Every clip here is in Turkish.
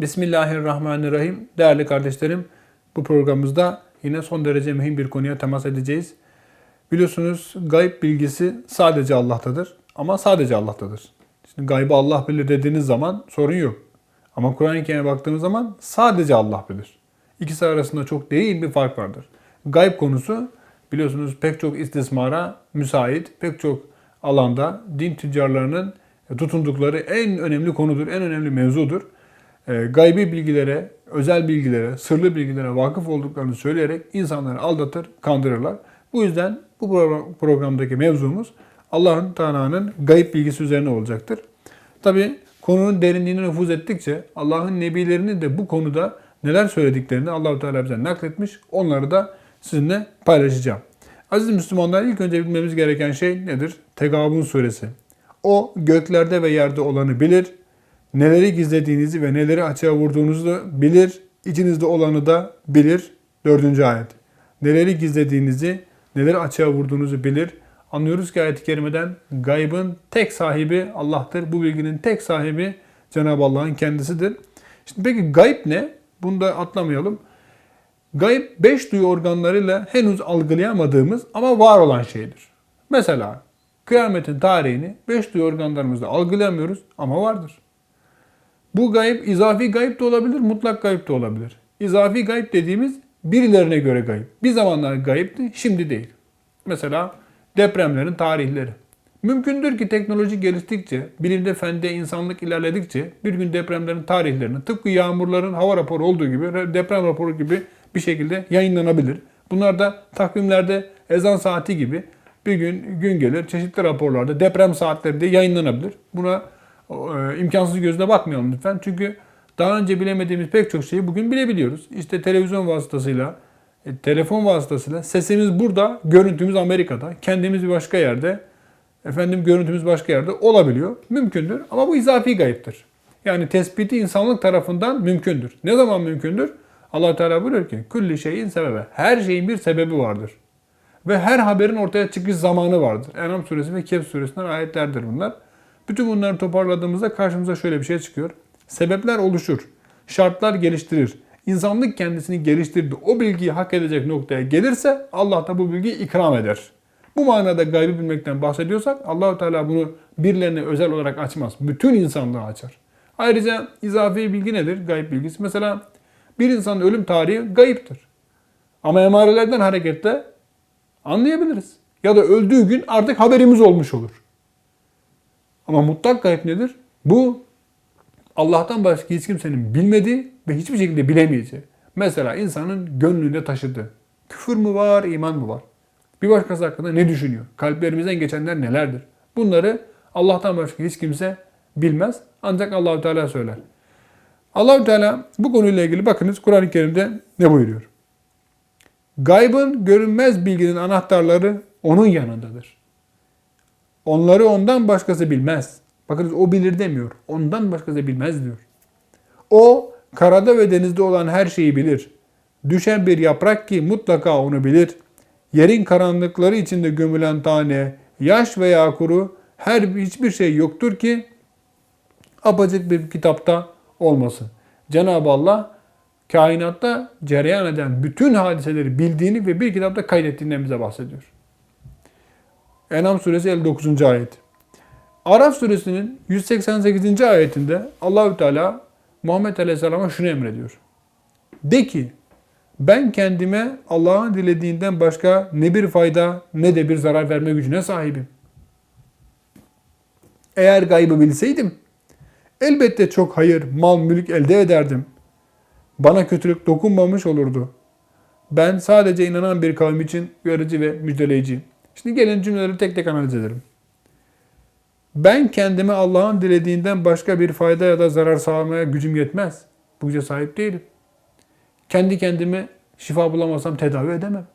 Bismillahirrahmanirrahim. Değerli kardeşlerim, bu programımızda yine son derece mühim bir konuya temas edeceğiz. Biliyorsunuz gayb bilgisi sadece Allah'tadır ama sadece Allah'tadır. Şimdi gaybı Allah bilir dediğiniz zaman sorun yok. Ama Kur'an-ı Kerim'e baktığımız zaman sadece Allah bilir. İkisi arasında çok değil bir fark vardır. Gayb konusu biliyorsunuz pek çok istismara müsait, pek çok alanda din tüccarlarının tutundukları en önemli konudur, en önemli mevzudur. E, gaybi bilgilere, özel bilgilere, sırlı bilgilere vakıf olduklarını söyleyerek insanları aldatır, kandırırlar. Bu yüzden bu pro- programdaki mevzumuz Allah'ın Teala'nın gayb bilgisi üzerine olacaktır. Tabi konunun derinliğine nüfuz ettikçe Allah'ın nebilerinin de bu konuda neler söylediklerini Allahu Teala bize nakletmiş. Onları da sizinle paylaşacağım. Aziz Müslümanlar ilk önce bilmemiz gereken şey nedir? Tegabun suresi. O göklerde ve yerde olanı bilir. Neleri gizlediğinizi ve neleri açığa vurduğunuzu da bilir. İçinizde olanı da bilir. Dördüncü ayet. Neleri gizlediğinizi, neleri açığa vurduğunuzu bilir. Anlıyoruz ki ayet-i kerimeden gaybın tek sahibi Allah'tır. Bu bilginin tek sahibi Cenab-ı Allah'ın kendisidir. Şimdi peki gayb ne? Bunu da atlamayalım. Gayb beş duyu organlarıyla henüz algılayamadığımız ama var olan şeydir. Mesela kıyametin tarihini beş duyu organlarımızla algılayamıyoruz ama vardır. Bu gayb izafi gayb de olabilir, mutlak gayb de olabilir. İzafi gayb dediğimiz birilerine göre gayb. Bir zamanlar gayipti, şimdi değil. Mesela depremlerin tarihleri. Mümkündür ki teknoloji geliştikçe, bilimde, fende, insanlık ilerledikçe bir gün depremlerin tarihlerini tıpkı yağmurların hava raporu olduğu gibi deprem raporu gibi bir şekilde yayınlanabilir. Bunlar da takvimlerde ezan saati gibi bir gün gün gelir çeşitli raporlarda deprem saatleri de yayınlanabilir. Buna imkansız gözle bakmayalım lütfen. Çünkü daha önce bilemediğimiz pek çok şeyi bugün bilebiliyoruz. İşte televizyon vasıtasıyla, e, telefon vasıtasıyla sesimiz burada, görüntümüz Amerika'da, kendimiz bir başka yerde, efendim görüntümüz başka yerde olabiliyor. Mümkündür ama bu izafi gayiptir. Yani tespiti insanlık tarafından mümkündür. Ne zaman mümkündür? allah Teala buyuruyor ki külli şeyin sebebe. Her şeyin bir sebebi vardır. Ve her haberin ortaya çıkış zamanı vardır. Enam suresi ve Kehf suresinden ayetlerdir bunlar. Bütün bunları toparladığımızda karşımıza şöyle bir şey çıkıyor. Sebepler oluşur. Şartlar geliştirir. İnsanlık kendisini geliştirdi. O bilgiyi hak edecek noktaya gelirse Allah da bu bilgiyi ikram eder. Bu manada gaybı bilmekten bahsediyorsak Allahu Teala bunu birilerine özel olarak açmaz. Bütün insanlığı açar. Ayrıca izafi bilgi nedir? Gayb bilgisi. Mesela bir insanın ölüm tarihi gayiptir. Ama emarelerden hareketle anlayabiliriz. Ya da öldüğü gün artık haberimiz olmuş olur. Ama mutlak gayb nedir? Bu Allah'tan başka hiç kimsenin bilmediği ve hiçbir şekilde bilemeyeceği. Mesela insanın gönlünde taşıdığı. Küfür mü var, iman mı var? Bir başkası hakkında ne düşünüyor? Kalplerimizden geçenler nelerdir? Bunları Allah'tan başka hiç kimse bilmez. Ancak Allahu Teala söyler. Allahu Teala bu konuyla ilgili bakınız Kur'an-ı Kerim'de ne buyuruyor? Gaybın görünmez bilginin anahtarları onun yanındadır. Onları ondan başkası bilmez. Bakınız o bilir demiyor. Ondan başkası bilmez diyor. O karada ve denizde olan her şeyi bilir. Düşen bir yaprak ki mutlaka onu bilir. Yerin karanlıkları içinde gömülen tane, yaş veya kuru her hiçbir şey yoktur ki apacık bir kitapta olmasın. Cenab-ı Allah kainatta cereyan eden bütün hadiseleri bildiğini ve bir kitapta kaydettiğinden bize bahsediyor. Enam suresi 59. ayet. Araf suresinin 188. ayetinde Allahü Teala Muhammed Aleyhisselam'a şunu emrediyor. De ki ben kendime Allah'ın dilediğinden başka ne bir fayda ne de bir zarar verme gücüne sahibim. Eğer gaybı bilseydim elbette çok hayır, mal, mülk elde ederdim. Bana kötülük dokunmamış olurdu. Ben sadece inanan bir kavim için uyarıcı ve müjdeleyiciyim. Şimdi gelin cümleleri tek tek analiz edelim. Ben kendime Allah'ın dilediğinden başka bir fayda ya da zarar sağlamaya gücüm yetmez. Bu güce sahip değilim. Kendi kendime şifa bulamazsam tedavi edemem.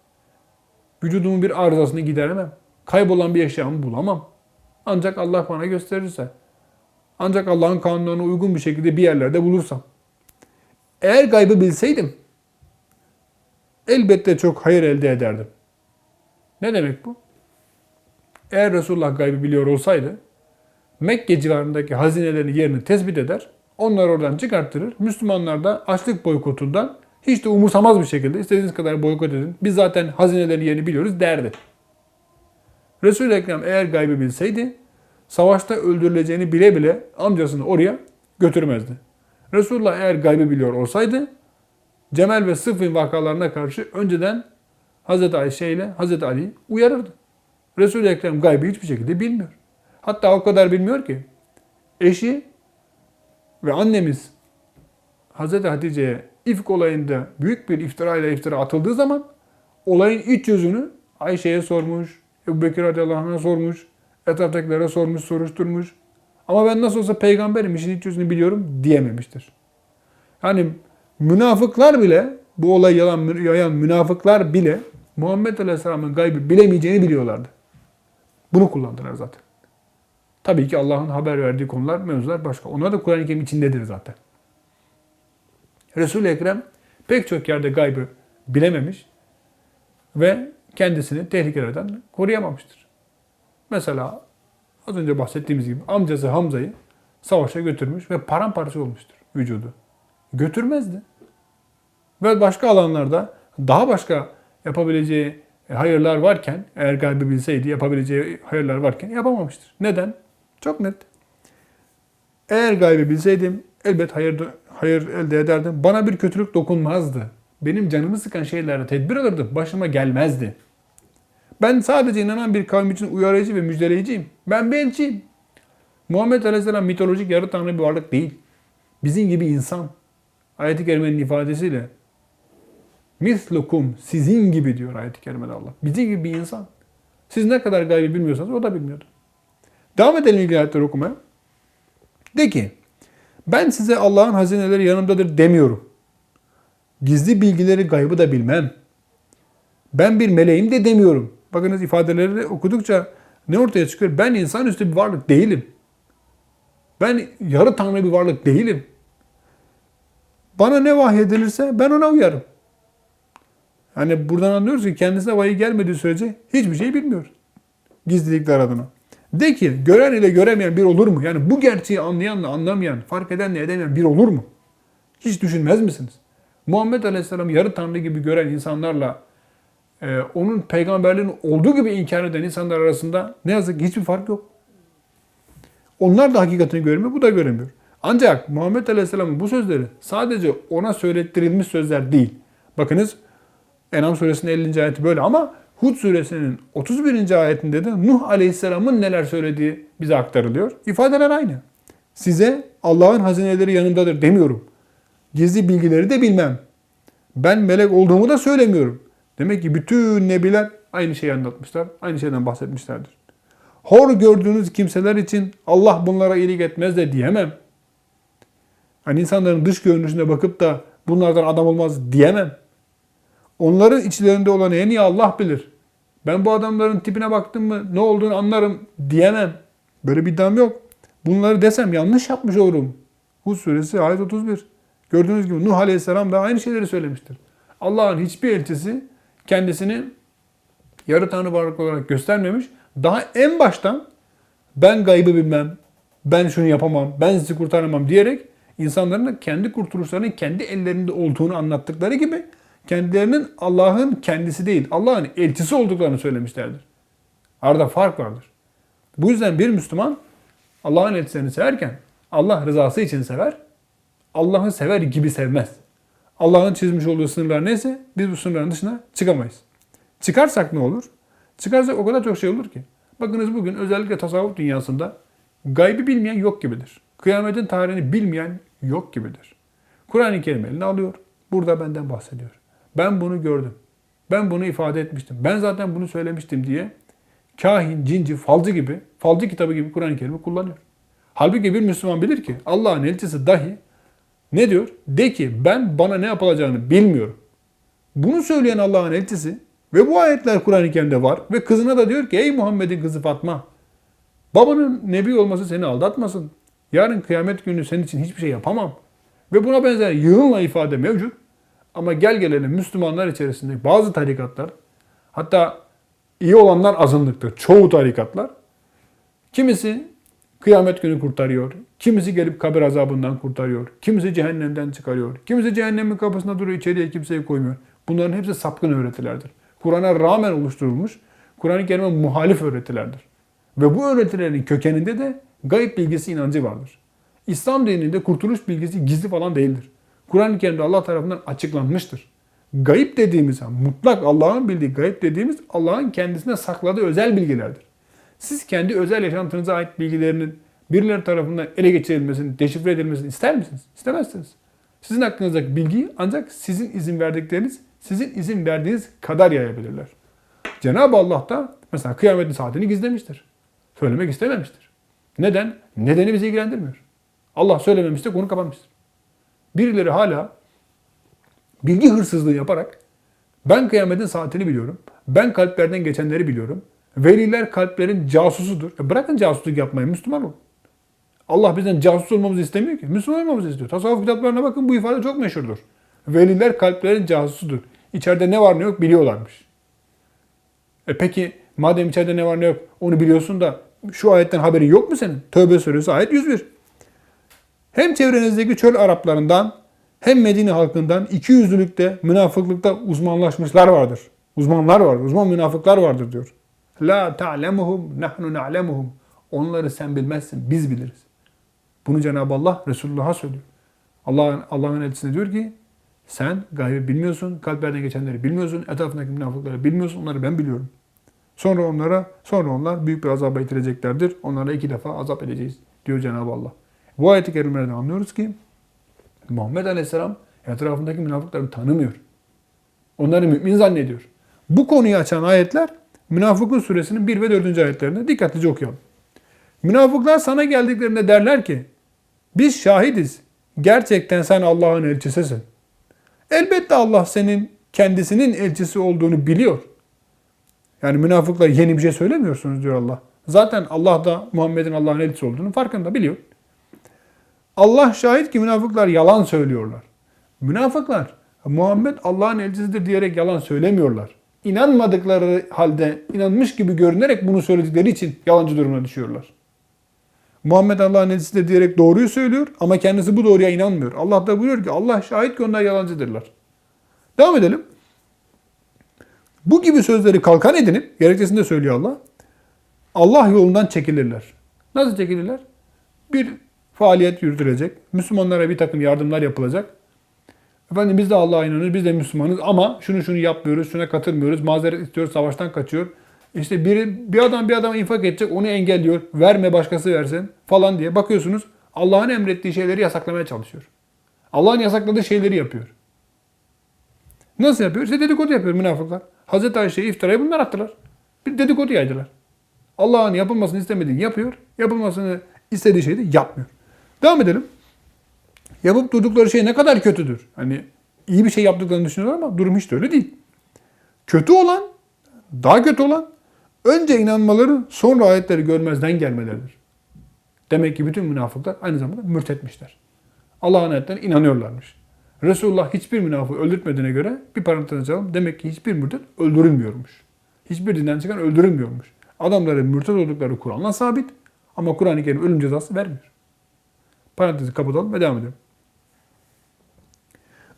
Vücudumun bir arızasını gideremem. Kaybolan bir eşyamı bulamam. Ancak Allah bana gösterirse. Ancak Allah'ın kanunlarına uygun bir şekilde bir yerlerde bulursam. Eğer gaybı bilseydim elbette çok hayır elde ederdim. Ne demek bu? Eğer Resulullah gaybı biliyor olsaydı Mekke civarındaki hazinelerin yerini tespit eder, Onları oradan çıkarttırır. Müslümanlar da açlık boykotundan hiç de umursamaz bir şekilde istediğiniz kadar boykot edin. Biz zaten hazinelerin yerini biliyoruz derdi. Resul-i Ekrem eğer gaybı bilseydi savaşta öldürüleceğini bile bile amcasını oraya götürmezdi. Resulullah eğer gaybı biliyor olsaydı Cemel ve Sıffin vakalarına karşı önceden Hazreti Ayşe ile Hazreti Ali uyarırdı. Resul-i Ekrem gaybı hiçbir şekilde bilmiyor. Hatta o kadar bilmiyor ki eşi ve annemiz Hazreti Hatice'ye ifk olayında büyük bir iftira ile iftira atıldığı zaman olayın iç yüzünü Ayşe'ye sormuş, Ebu Bekir radıyallahu anh'a sormuş, etraftakilere sormuş, soruşturmuş. Ama ben nasıl olsa peygamberim, işin iç yüzünü biliyorum diyememiştir. Yani münafıklar bile, bu olay yalan, yayan münafıklar bile Muhammed Aleyhisselam'ın gaybı bilemeyeceğini biliyorlardı. Bunu kullandılar zaten. Tabii ki Allah'ın haber verdiği konular, mevzular başka. Onlar da Kur'an-ı Kerim içindedir zaten. Resul-i Ekrem pek çok yerde gaybı bilememiş ve kendisini tehlikelerden koruyamamıştır. Mesela az önce bahsettiğimiz gibi amcası Hamza'yı savaşa götürmüş ve paramparça olmuştur vücudu. Götürmezdi. Ve başka alanlarda daha başka yapabileceği hayırlar varken, eğer gaybı bilseydi yapabileceği hayırlar varken yapamamıştır. Neden? Çok net. Eğer gaybı bilseydim elbet hayır, hayır elde ederdim. Bana bir kötülük dokunmazdı. Benim canımı sıkan şeylere tedbir alırdım. Başıma gelmezdi. Ben sadece inanan bir kavim için uyarıcı ve müjdeleyiciyim. Ben bir elçiyim. Muhammed Aleyhisselam mitolojik yarı tanrı bir varlık değil. Bizim gibi insan. Ayet-i Kerime'nin ifadesiyle mislukum sizin gibi diyor ayet-i kerimede Allah. Bizim gibi bir insan. Siz ne kadar gaybi bilmiyorsanız o da bilmiyordu. Devam edelim ilgili ayetleri okumaya. De ki ben size Allah'ın hazineleri yanımdadır demiyorum. Gizli bilgileri gaybı da bilmem. Ben bir meleğim de demiyorum. Bakınız ifadeleri okudukça ne ortaya çıkıyor? Ben insanüstü bir varlık değilim. Ben yarı tanrı bir varlık değilim. Bana ne vahyedilirse ben ona uyarım. Yani buradan anlıyoruz ki kendisine vahiy gelmediği sürece hiçbir şey bilmiyor. Gizlilikler adına. De ki gören ile göremeyen bir olur mu? Yani bu gerçeği anlayanla anlamayan, fark edenle edemeyen bir olur mu? Hiç düşünmez misiniz? Muhammed Aleyhisselam yarı tanrı gibi gören insanlarla e, onun peygamberliğinin olduğu gibi inkar eden insanlar arasında ne yazık ki hiçbir fark yok. Onlar da hakikatini görmüyor, bu da göremiyor. Ancak Muhammed Aleyhisselam'ın bu sözleri sadece ona söylettirilmiş sözler değil. Bakınız Enam suresinin 50. ayeti böyle ama Hud suresinin 31. ayetinde de Nuh Aleyhisselam'ın neler söylediği bize aktarılıyor. İfadeler aynı. Size Allah'ın hazineleri yanımdadır demiyorum. Gizli bilgileri de bilmem. Ben melek olduğumu da söylemiyorum. Demek ki bütün nebiler aynı şeyi anlatmışlar, aynı şeyden bahsetmişlerdir. Hor gördüğünüz kimseler için Allah bunlara iyilik etmez de diyemem. Hani insanların dış görünüşüne bakıp da bunlardan adam olmaz diyemem. Onların içlerinde olanı en iyi Allah bilir. Ben bu adamların tipine baktım mı ne olduğunu anlarım diyemem. Böyle bir iddiam yok. Bunları desem yanlış yapmış olurum. Hud suresi ayet 31. Gördüğünüz gibi Nuh aleyhisselam da aynı şeyleri söylemiştir. Allah'ın hiçbir elçisi kendisini yarı tanrı varlık olarak göstermemiş. Daha en baştan ben gaybı bilmem, ben şunu yapamam, ben sizi kurtaramam diyerek insanların kendi kurtuluşlarının kendi ellerinde olduğunu anlattıkları gibi kendilerinin Allah'ın kendisi değil, Allah'ın elçisi olduklarını söylemişlerdir. Arada fark vardır. Bu yüzden bir Müslüman Allah'ın elçilerini severken Allah rızası için sever, Allah'ı sever gibi sevmez. Allah'ın çizmiş olduğu sınırlar neyse biz bu sınırların dışına çıkamayız. Çıkarsak ne olur? Çıkarsak o kadar çok şey olur ki. Bakınız bugün özellikle tasavvuf dünyasında gaybı bilmeyen yok gibidir. Kıyametin tarihini bilmeyen yok gibidir. Kur'an-ı Kerim eline alıyor. Burada benden bahsediyor. Ben bunu gördüm. Ben bunu ifade etmiştim. Ben zaten bunu söylemiştim diye kahin, cinci, falcı gibi, falcı kitabı gibi Kur'an-ı Kerim'i kullanıyor. Halbuki bir Müslüman bilir ki Allah'ın elçisi dahi ne diyor? De ki ben bana ne yapılacağını bilmiyorum. Bunu söyleyen Allah'ın elçisi ve bu ayetler Kur'an-ı Kerim'de var ve kızına da diyor ki ey Muhammed'in kızı Fatma babanın nebi olması seni aldatmasın. Yarın kıyamet günü senin için hiçbir şey yapamam. Ve buna benzer yığınla ifade mevcut. Ama gel gelelim Müslümanlar içerisinde bazı tarikatlar hatta iyi olanlar azınlıktır. Çoğu tarikatlar kimisi kıyamet günü kurtarıyor. Kimisi gelip kabir azabından kurtarıyor. Kimisi cehennemden çıkarıyor. Kimisi cehennemin kapısında duruyor, içeriye kimseyi koymuyor. Bunların hepsi sapkın öğretilerdir. Kur'an'a rağmen oluşturulmuş, Kur'an-ı Kerim'e muhalif öğretilerdir. Ve bu öğretilerin kökeninde de gayb bilgisi inancı vardır. İslam dininde kurtuluş bilgisi gizli falan değildir. Kur'an-ı Kerim'de Allah tarafından açıklanmıştır. Gayip dediğimiz, mutlak Allah'ın bildiği gayip dediğimiz Allah'ın kendisine sakladığı özel bilgilerdir. Siz kendi özel yaşantınıza ait bilgilerinin birileri tarafından ele geçirilmesini, deşifre edilmesini ister misiniz? İstemezsiniz. Sizin hakkınızdaki bilgiyi ancak sizin izin verdikleriniz, sizin izin verdiğiniz kadar yayabilirler. Cenab-ı Allah da mesela kıyametin saatini gizlemiştir. Söylemek istememiştir. Neden? Nedeni bizi ilgilendirmiyor. Allah söylememiştir, konu kapanmıştır. Birileri hala bilgi hırsızlığı yaparak ben kıyametin saatini biliyorum. Ben kalplerden geçenleri biliyorum. Veliler kalplerin casusudur. E bırakın casusluk yapmayı, Müslüman olun. Allah bizden casus olmamızı istemiyor ki. Müslüman olmamızı istiyor. Tasavvuf kitaplarına bakın bu ifade çok meşhurdur. Veliler kalplerin casusudur. İçeride ne var ne yok biliyorlarmış. E peki madem içeride ne var ne yok onu biliyorsun da şu ayetten haberin yok mu senin? Tövbe suresi ayet 101. Hem çevrenizdeki çöl Araplarından hem Medine halkından iki yüzlülükte, münafıklıkta uzmanlaşmışlar vardır. Uzmanlar var, uzman münafıklar vardır diyor. La ta'lemuhum nahnu na'lemuhum. Onları sen bilmezsin, biz biliriz. Bunu Cenab-ı Allah Resulullah'a söylüyor. Allah'ın Allah'ın elçisine diyor ki sen gaybi bilmiyorsun, kalplerden geçenleri bilmiyorsun, etrafındaki münafıkları bilmiyorsun, onları ben biliyorum. Sonra onlara, sonra onlar büyük bir azaba itireceklerdir. Onlara iki defa azap edeceğiz diyor Cenab-ı Allah. Bu ayet-i kerimelerden anlıyoruz ki Muhammed Aleyhisselam etrafındaki münafıkları tanımıyor. Onları mümin zannediyor. Bu konuyu açan ayetler Münafıkun suresinin 1 ve 4. ayetlerinde dikkatlice okuyalım. Münafıklar sana geldiklerinde derler ki biz şahidiz. Gerçekten sen Allah'ın elçisisin. Elbette Allah senin kendisinin elçisi olduğunu biliyor. Yani münafıklar yeni bir şey söylemiyorsunuz diyor Allah. Zaten Allah da Muhammed'in Allah'ın elçisi olduğunu farkında biliyor. Allah şahit ki münafıklar yalan söylüyorlar. Münafıklar Muhammed Allah'ın elçisidir diyerek yalan söylemiyorlar. İnanmadıkları halde inanmış gibi görünerek bunu söyledikleri için yalancı durumuna düşüyorlar. Muhammed Allah'ın elçisidir diyerek doğruyu söylüyor ama kendisi bu doğruya inanmıyor. Allah da buyuruyor ki Allah şahit ki onlar yalancıdırlar. Devam edelim. Bu gibi sözleri kalkan edinip, gerekçesinde söylüyor Allah, Allah yolundan çekilirler. Nasıl çekilirler? Bir faaliyet yürütülecek, Müslümanlara bir takım yardımlar yapılacak. Efendim biz de Allah'a inanıyoruz, biz de Müslümanız ama şunu şunu yapmıyoruz, şuna katılmıyoruz, mazeret istiyoruz, savaştan kaçıyor. İşte biri, bir adam bir adama infak edecek, onu engelliyor, verme başkası versin falan diye. Bakıyorsunuz Allah'ın emrettiği şeyleri yasaklamaya çalışıyor. Allah'ın yasakladığı şeyleri yapıyor. Nasıl yapıyor? İşte dedikodu yapıyor münafıklar. Hazreti Ayşe'ye iftirayı bunlar attılar. Bir dedikodu yaydılar. Allah'ın yapılmasını istemediğini yapıyor. Yapılmasını istediği şeyi de yapmıyor. Devam edelim. Yapıp durdukları şey ne kadar kötüdür. Hani iyi bir şey yaptıklarını düşünüyorlar ama durum hiç de öyle değil. Kötü olan, daha kötü olan önce inanmaları sonra ayetleri görmezden gelmeleridir. Demek ki bütün münafıklar aynı zamanda mürtetmişler. Allah'ın ayetlerine inanıyorlarmış. Resulullah hiçbir münafığı öldürtmediğine göre bir parantez açalım. Demek ki hiçbir mürtet öldürülmüyormuş. Hiçbir dinden çıkan öldürülmüyormuş. Adamların mürtet oldukları Kur'an'la sabit ama Kur'an-ı Kerim ölüm cezası vermiyor. Parantezi kapatalım ve devam edelim.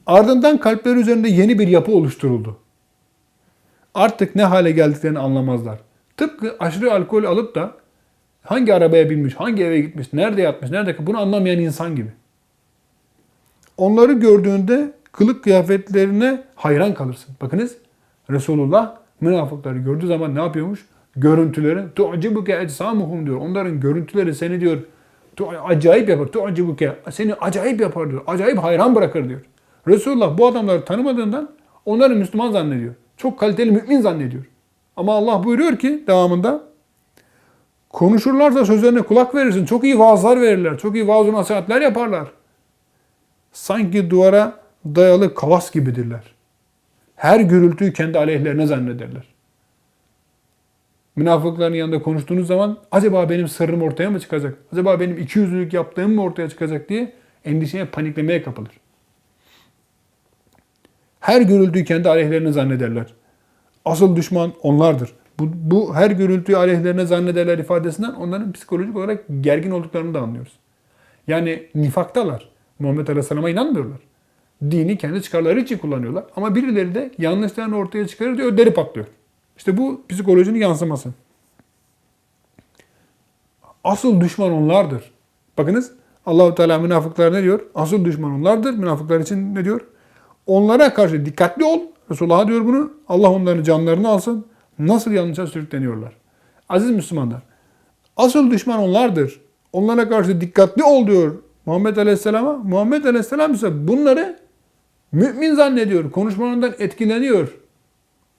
Ardından kalpler üzerinde yeni bir yapı oluşturuldu. Artık ne hale geldiklerini anlamazlar. Tıpkı aşırı alkol alıp da hangi arabaya binmiş, hangi eve gitmiş, nerede yatmış, nerede bunu anlamayan insan gibi. Onları gördüğünde kılık kıyafetlerine hayran kalırsın. Bakınız Resulullah münafıkları gördüğü zaman ne yapıyormuş? Görüntüleri tu'cibuke ecsamuhum diyor. Onların görüntüleri seni diyor acayip yapar. Tu'cibuke seni acayip yapar diyor. Acayip hayran bırakır diyor. Resulullah bu adamları tanımadığından onları Müslüman zannediyor. Çok kaliteli mümin zannediyor. Ama Allah buyuruyor ki devamında konuşurlarsa sözlerine kulak verirsin. Çok iyi vaazlar verirler. Çok iyi vaaz nasihatler yaparlar. Sanki duvara dayalı kavas gibidirler. Her gürültüyü kendi aleyhlerine zannederler. Münafıkların yanında konuştuğunuz zaman acaba benim sırrım ortaya mı çıkacak? Acaba benim iki yüzlülük yaptığım mı ortaya çıkacak diye endişeye, paniklemeye kapılır. Her gürültüyü kendi aleyhlerine zannederler. Asıl düşman onlardır. Bu, bu her gürültüyü aleyhlerine zannederler ifadesinden onların psikolojik olarak gergin olduklarını da anlıyoruz. Yani nifaktalar. Muhammed Aleyhisselam'a inanmıyorlar. Dini kendi çıkarları için kullanıyorlar. Ama birileri de yanlışlarını ortaya çıkarır diyor, ödleri patlıyor. İşte bu psikolojinin yansıması. Asıl düşman onlardır. Bakınız Allahu Teala münafıklar ne diyor? Asıl düşman onlardır. Münafıklar için ne diyor? Onlara karşı dikkatli ol. Resulullah diyor bunu. Allah onların canlarını alsın. Nasıl yanlışa sürükleniyorlar. Aziz Müslümanlar. Asıl düşman onlardır. Onlara karşı dikkatli ol diyor Muhammed Aleyhisselam'a. Muhammed Aleyhisselam ise bunları mümin zannediyor. Konuşmalarından etkileniyor.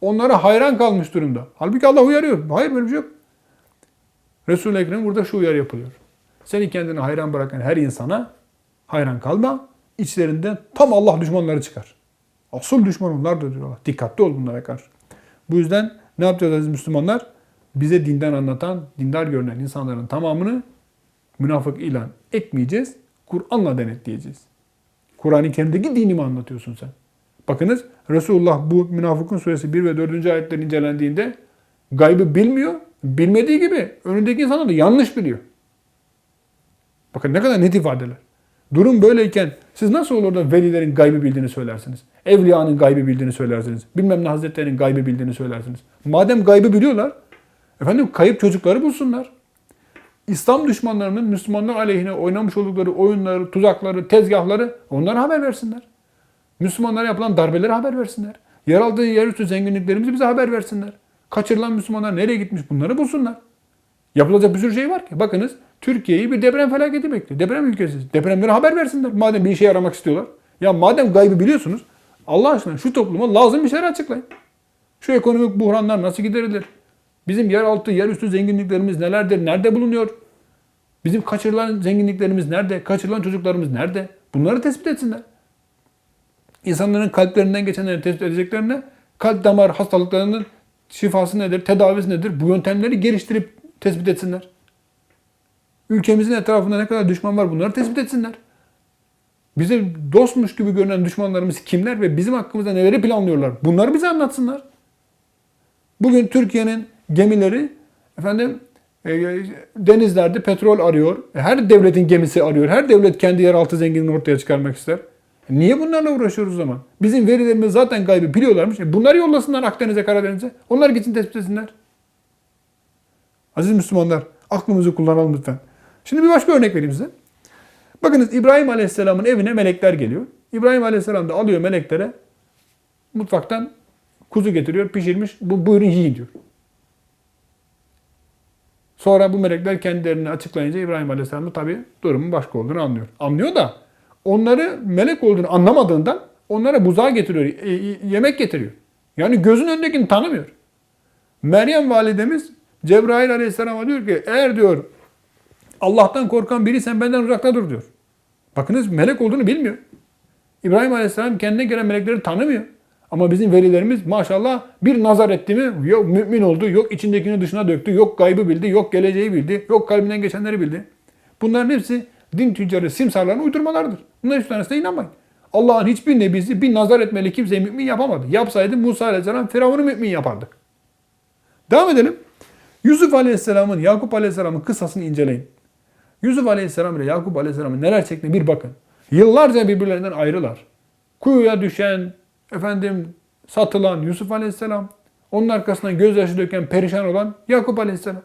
Onlara hayran kalmış durumda. Halbuki Allah uyarıyor. Hayır böyle bir şey yok. Resul-i Ekrem burada şu uyarı yapılıyor. Seni kendine hayran bırakan her insana hayran kalma. İçlerinden tam Allah düşmanları çıkar. Asıl düşman onlardır diyor Allah. Dikkatli ol bunlara karşı. Bu yüzden ne yapacağız aziz Müslümanlar? Bize dinden anlatan, dindar görünen insanların tamamını münafık ilan etmeyeceğiz. Kur'an'la denetleyeceğiz. Kur'an-ı Kerim'deki dini mi anlatıyorsun sen? Bakınız Resulullah bu Münafıkun suresi 1 ve 4. ayetler incelendiğinde gaybı bilmiyor. Bilmediği gibi önündeki insanlar da yanlış biliyor. Bakın ne kadar net ifadeler. Durum böyleyken siz nasıl olur da velilerin gaybı bildiğini söylersiniz? Evliyanın gaybı bildiğini söylersiniz. Bilmem ne hazretlerinin gaybı bildiğini söylersiniz. Madem gaybı biliyorlar, efendim kayıp çocukları bulsunlar. İslam düşmanlarının Müslümanlar aleyhine oynamış oldukları oyunları, tuzakları, tezgahları onlara haber versinler. Müslümanlara yapılan darbeleri haber versinler. Yer aldığı yerüstü zenginliklerimizi bize haber versinler. Kaçırılan Müslümanlar nereye gitmiş bunları bulsunlar. Yapılacak bir sürü şey var ki. Bakınız Türkiye'yi bir deprem felaketi bekliyor. Deprem ülkesi. Depremlere haber versinler. Madem bir işe yaramak istiyorlar. Ya madem gaybı biliyorsunuz Allah aşkına şu topluma lazım bir şeyler açıklayın. Şu ekonomik buhranlar nasıl giderilir? Bizim yeraltı, yerüstü zenginliklerimiz nelerdir? Nerede bulunuyor? Bizim kaçırılan zenginliklerimiz nerede? Kaçırılan çocuklarımız nerede? Bunları tespit etsinler. İnsanların kalplerinden geçenleri tespit edeceklerine kalp damar hastalıklarının şifası nedir, tedavisi nedir? Bu yöntemleri geliştirip tespit etsinler. Ülkemizin etrafında ne kadar düşman var bunları tespit etsinler. Bize dostmuş gibi görünen düşmanlarımız kimler ve bizim hakkımızda neleri planlıyorlar? Bunları bize anlatsınlar. Bugün Türkiye'nin gemileri efendim e, denizlerde petrol arıyor. Her devletin gemisi arıyor. Her devlet kendi yeraltı zenginliğini ortaya çıkarmak ister. Niye bunlarla uğraşıyoruz o zaman? Bizim verilerimiz zaten kaybı biliyorlarmış. E bunları yollasınlar Akdeniz'e, Karadeniz'e. Onlar gitsin tespit etsinler. Aziz Müslümanlar aklımızı kullanalım lütfen. Şimdi bir başka örnek vereyim size. Bakınız İbrahim Aleyhisselam'ın evine melekler geliyor. İbrahim Aleyhisselam da alıyor meleklere mutfaktan kuzu getiriyor, pişirmiş. Bu buyurun yiyin diyor. Sonra bu melekler kendilerini açıklayınca İbrahim Aleyhisselam da tabii durumun başka olduğunu anlıyor. Anlıyor da onları melek olduğunu anlamadığından onlara buzağı getiriyor, yemek getiriyor. Yani gözün önündekini tanımıyor. Meryem validemiz Cebrail Aleyhisselam'a diyor ki eğer diyor Allah'tan korkan biri sen benden uzakta dur diyor. Bakınız melek olduğunu bilmiyor. İbrahim Aleyhisselam kendine gelen melekleri tanımıyor. Ama bizim velilerimiz maşallah bir nazar etti mi yok mümin oldu, yok içindekini dışına döktü, yok gaybı bildi, yok geleceği bildi, yok kalbinden geçenleri bildi. Bunların hepsi din tüccarı simsarların uydurmalarıdır. Bunların hiçbir tanesine inanmayın. Allah'ın hiçbir nebisi bir nazar etmeli kimseyi mümin yapamadı. Yapsaydı Musa Aleyhisselam Firavun'u mümin yapardı. Devam edelim. Yusuf Aleyhisselam'ın, Yakup Aleyhisselam'ın kıssasını inceleyin. Yusuf Aleyhisselam ile Yakup Aleyhisselam'ın neler çektiğine bir bakın. Yıllarca birbirlerinden ayrılar. Kuyuya düşen, efendim satılan Yusuf Aleyhisselam, onun arkasından gözyaşı döken, perişan olan Yakup Aleyhisselam.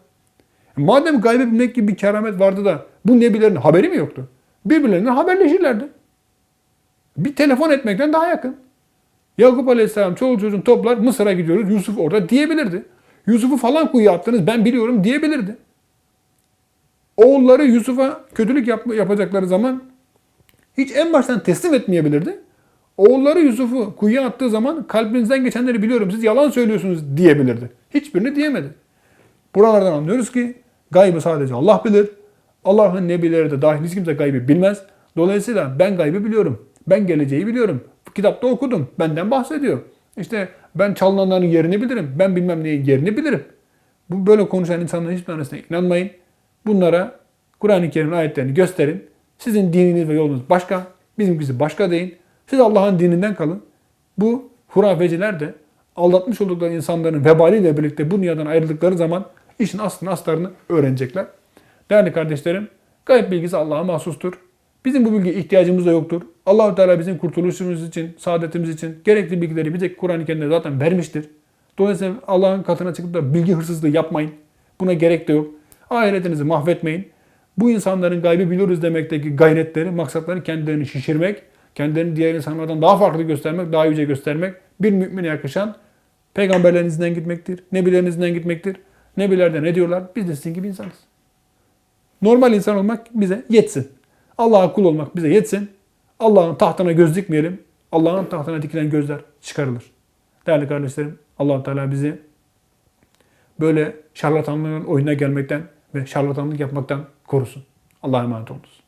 Madem gaybı bilmek gibi bir keramet vardı da bu nebilerin haberi mi yoktu? Birbirlerinden haberleşirlerdi. Bir telefon etmekten daha yakın. Yakup Aleyhisselam çoğu çocuğun toplar Mısır'a gidiyoruz Yusuf orada diyebilirdi. Yusuf'u falan kuyuya attınız ben biliyorum diyebilirdi. Oğulları Yusuf'a kötülük yap yapacakları zaman hiç en baştan teslim etmeyebilirdi. Oğulları Yusuf'u kuyuya attığı zaman kalbinizden geçenleri biliyorum siz yalan söylüyorsunuz diyebilirdi. Hiçbirini diyemedi. Buralardan anlıyoruz ki gaybı sadece Allah bilir. Allah'ın nebileri de dahil hiç kimse gaybı bilmez. Dolayısıyla ben gaybı biliyorum. Ben geleceği biliyorum. Kitapta okudum. Benden bahsediyor. İşte ben çalınanların yerini bilirim. Ben bilmem neyin yerini bilirim. Bu böyle konuşan insanların hiçbir tanesine inanmayın. Bunlara Kur'an-ı Kerim'in ayetlerini gösterin. Sizin dininiz ve yolunuz başka. Bizimkisi başka değil. Siz Allah'ın dininden kalın. Bu hurafeciler de aldatmış oldukları insanların vebaliyle birlikte bu dünyadan ayrıldıkları zaman işin aslını aslarını öğrenecekler. Değerli kardeşlerim, gayb bilgisi Allah'a mahsustur. Bizim bu bilgiye ihtiyacımız da yoktur. Allahu Teala bizim kurtuluşumuz için, saadetimiz için gerekli bilgileri bize Kur'an-ı Kerim'de zaten vermiştir. Dolayısıyla Allah'ın katına çıkıp da bilgi hırsızlığı yapmayın. Buna gerek de yok. Ahiretinizi mahvetmeyin. Bu insanların gaybı biliyoruz demekteki gayretleri, maksatları kendilerini şişirmek, kendilerini diğer insanlardan daha farklı göstermek, daha yüce göstermek bir mümine yakışan peygamberlerinizden gitmektir. Nebilerinizden gitmektir. Nebiler de ne diyorlar? Biz de sizin gibi insanız. Normal insan olmak bize yetsin. Allah'a kul olmak bize yetsin. Allah'ın tahtına göz dikmeyelim. Allah'ın tahtına dikilen gözler çıkarılır. Değerli kardeşlerim, allah Teala bizi böyle şarlatanların oyuna gelmekten ve şarlatanlık yapmaktan korusun. Allah'a emanet olunuz.